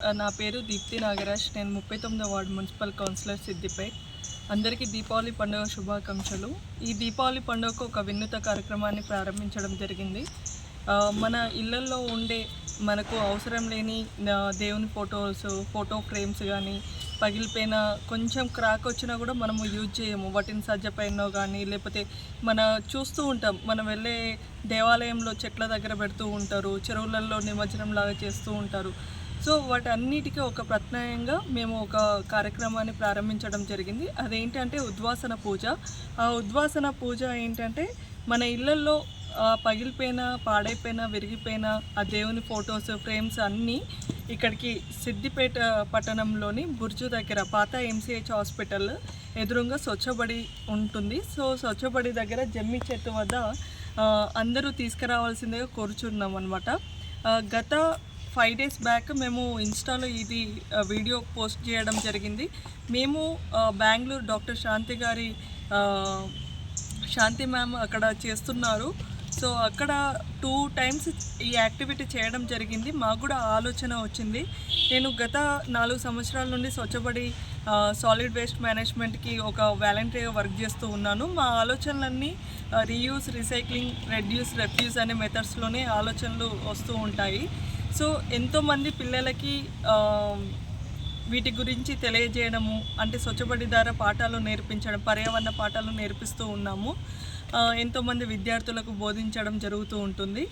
నా పేరు దీప్తి నాగరాజ్. నేను ముప్పై తొమ్మిదో వార్డు మున్సిపల్ కౌన్సిలర్ సిద్దిపేట్ అందరికీ దీపావళి పండుగ శుభాకాంక్షలు. ఈ దీపావళి పండుగకు ఒక వినూత కార్యక్రమాన్ని ప్రారంభించడం జరిగింది. మన ఇళ్ళల్లో ఉండే మనకు అవసరం లేని దేవుని ఫొటోస్ ఫోటో ఫ్రేమ్స్ కానీ పగిలిపోయిన కొంచెం క్రాక్ వచ్చినా కూడా మనము యూజ్ చేయము. వాటిని సజ్జపైనో కానీ లేకపోతే మన చూస్తూ ఉంటాం. మనం వెళ్ళే దేవాలయంలో చెట్ల దగ్గర పెడుతూ ఉంటారు. చెరువులలో నిమజ్జనం లాగా చేస్తూ ఉంటారు. సో వాటన్నిటికీ ఒక ప్రత్యయంగా మేము ఒక కార్యక్రమాన్ని ప్రారంభించడం జరిగింది. అదేంటంటే ఉద్వాసన పూజ. ఆ ఉద్వాసన పూజ ఏంటంటే మన ఇళ్ళల్లో పగిలిపోయిన పాడైపోయిన విరిగిపోయిన ఆ దేవుని ఫొటోస్ ఫ్రేమ్స్ అన్నీ ఇక్కడికి సిద్దిపేట పట్టణంలోని బుర్జు దగ్గర పాత ఎంసీహెచ్ హాస్పిటల్ ఎదురుగా స్వచ్ఛబడి ఉంటుంది. సో స్వచ్ఛబడి దగ్గర జమ్మి చెట్టు వద్ద అందరూ తీసుకురావాల్సిందిగా కోరుచున్నాం అనమాట గత ఫైవ్ డేస్ బ్యాక్ మేము ఇన్స్టాలో ఇది వీడియో పోస్ట్ చేయడం జరిగింది. మేము బెంగళూరు డాక్టర్ శాంతి గారి శాంతి మ్యామ్ అక్కడ చేస్తున్నారు. సో అక్కడ టూ టైమ్స్ ఈ యాక్టివిటీ చేయడం జరిగింది. మాకు కూడా ఆలోచన వచ్చింది. నేను గత నాలుగు సంవత్సరాల నుండి స్వచ్ఛబడి సాలిడ్ వేస్ట్ మేనేజ్మెంట్కి ఒక వాలంటీర్గా వర్క్ చేస్తూ ఉన్నాను. మా ఆలోచనలన్నీ రీయూస్ రీసైక్లింగ్ రెడ్యూస్ రెఫ్యూస్ అనే మెథడ్స్లోనే ఆలోచనలు వస్తూ ఉంటాయి. సో ఎంతోమంది పిల్లలకి వీటి గురించి తెలియజేయడము అంటే స్వచ్ఛబడి ద్వారా పాఠాలు నేర్పించడం పర్యావరణ పాఠాలు నేర్పిస్తూ ఉన్నాము. ఎంతోమంది విద్యార్థులకు బోధించడం జరుగుతూ ఉంటుంది.